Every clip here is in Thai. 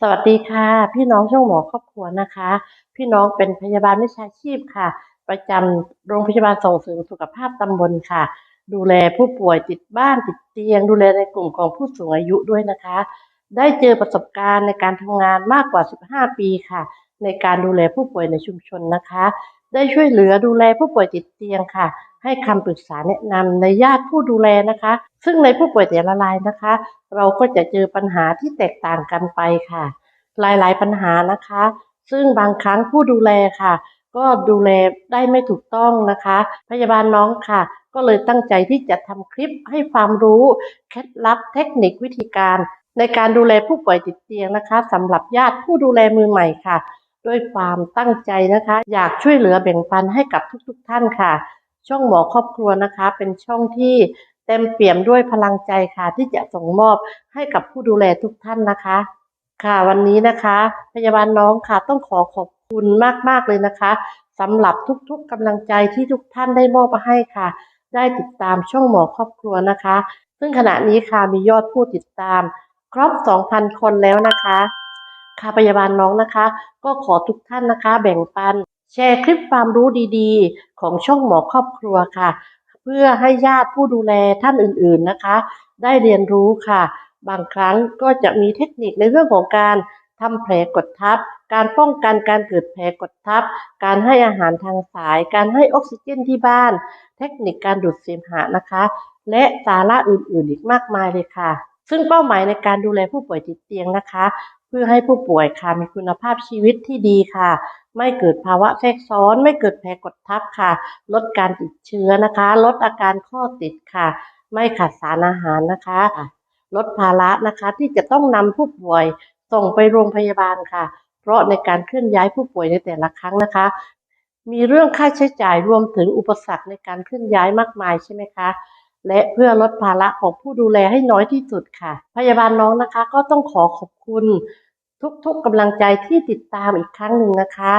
สวัสดีค่ะ พี่น้องช่องหมอครอบครัวนะคะ พี่น้องเป็นพยาบาลวิชาชีพค่ะ ประจำโรงพยาบาลส่งเสริมสุขภาพตำบลค่ะ ดูแลผู้ป่วยติดบ้านติดเตียง ดูแลในกลุ่มของผู้สูงอายุด้วยนะคะ ได้เจอประสบการณ์ในการทำงานมากกว่า 15 ปีค่ะ ในการดูแลผู้ป่วยในชุมชนนะคะ ได้ช่วยเหลือดูแลผู้ป่วยติดเตียงค่ะ ให้คำปรึกษาแนะนำในญาติผู้ดูแลนะคะ ซึ่งในผู้ป่วยแต่ละรายนะคะ เราก็จะเจอปัญหาที่แตกต่างกันไปค่ะ หลายๆปัญหานะคะ ซึ่งบางครั้งผู้ดูแลค่ะ ก็ดูแลได้ไม่ถูกต้องนะคะ พยาบาลน้องค่ะ ก็เลยตั้งใจที่จะทำคลิปให้ความรู้เคล็ดลับเทคนิควิธีการ ในการดูแลผู้ป่วยติดเตียงนะคะสำหรับญาติผู้ดูแลมือใหม่ค่ะด้วยความตั้งใจนะคะ อยากช่วยเหลือแบ่งปันให้กับทุกๆท่านค่ะ ช่องหมอครอบครัวนะคะ เป็นช่องที่เต็มเปี่ยมด้วยพลังใจค่ะ ที่จะส่งมอบให้กับผู้ดูแลทุกท่านนะคะ ค่ะวันนี้นะคะ พยาบาลน้องค่ะต้องขอขอบคุณมากๆเลยนะคะสำหรับทุกๆกำลังใจที่ทุกท่านได้มอบมาให้ค่ะ ได้ติดตามช่องหมอครอบครัวนะคะ ซึ่งขณะนี้ค่ะมียอดผู้ติดตาม ครบ 2,000 คนแล้วนะคะค่ะพยาบาลน้องนะคะ ก็ขอทุกท่านนะคะ แบ่งปัน แชร์คลิปความรู้ดีๆ ของช่องหมอครอบครัวค่ะ เพื่อให้ญาติผู้ดูแลท่านอื่นๆนะคะ ได้เรียนรู้ค่ะ บางครั้งก็จะมีเทคนิคในเรื่องของการทำแผลกดทับ การป้องกันการเกิดแผลกดทับ การให้อาหารทางสาย การให้ออกซิเจนที่บ้าน เทคนิคการดูดเสมหะนะคะ และสาระอื่นๆ อีกมากมายเลยค่ะ ซึ่งเป้าหมายในการดูแลผู้ป่วยติดเตียงนะคะ เพื่อให้ผู้ป่วยค่ะมีคุณภาพชีวิตที่ดีค่ะ ไม่เกิดภาวะแทรกซ้อน ไม่เกิดแผลกดทับค่ะ ลดการติดเชื้อนะคะ ลดอาการข้อติดค่ะ ไม่ขาดสารอาหารนะคะ ลดภาระนะคะที่จะต้องนำผู้ป่วยส่งไปโรงพยาบาลค่ะ เพราะในการเคลื่อนย้ายผู้ป่วยในแต่ละครั้งนะคะ มีเรื่องค่าใช้จ่ายรวมถึงอุปสรรคในการเคลื่อนย้ายมากมายใช่ไหมคะและเพื่อลดภาระของผู้ดูแลให้น้อยที่สุดค่ะ พยาบาลน้องนะคะ ก็ต้องขอขอบคุณ ทุกๆกำลังใจที่ติดตามอีกครั้งหนึ่งนะคะ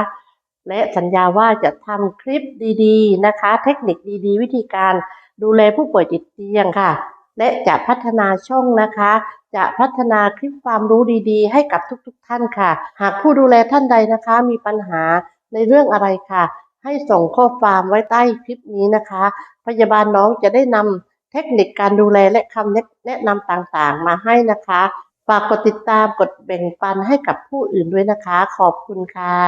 และสัญญาว่าจะทำคลิปดีๆนะคะ เทคนิคดีๆ วิธีการดูแลผู้ป่วยติดเตียงค่ะ และจะพัฒนาช่องนะคะ จะพัฒนาคลิปความรู้ดีๆ ให้กับทุกๆท่านค่ะ หากผู้ดูแลท่านใดนะคะ มีปัญหาในเรื่องอะไรค่ะ ให้ส่งข้อความไว้ใต้คลิปนี้นะคะ พยาบาลน้องจะได้นำเทคนิคการดูแลและคำแนะนำต่างๆ มาให้นะคะ ฝากกดติดตามกดแบ่งปันให้กับผู้อื่นด้วยนะคะ ขอบคุณค่ะ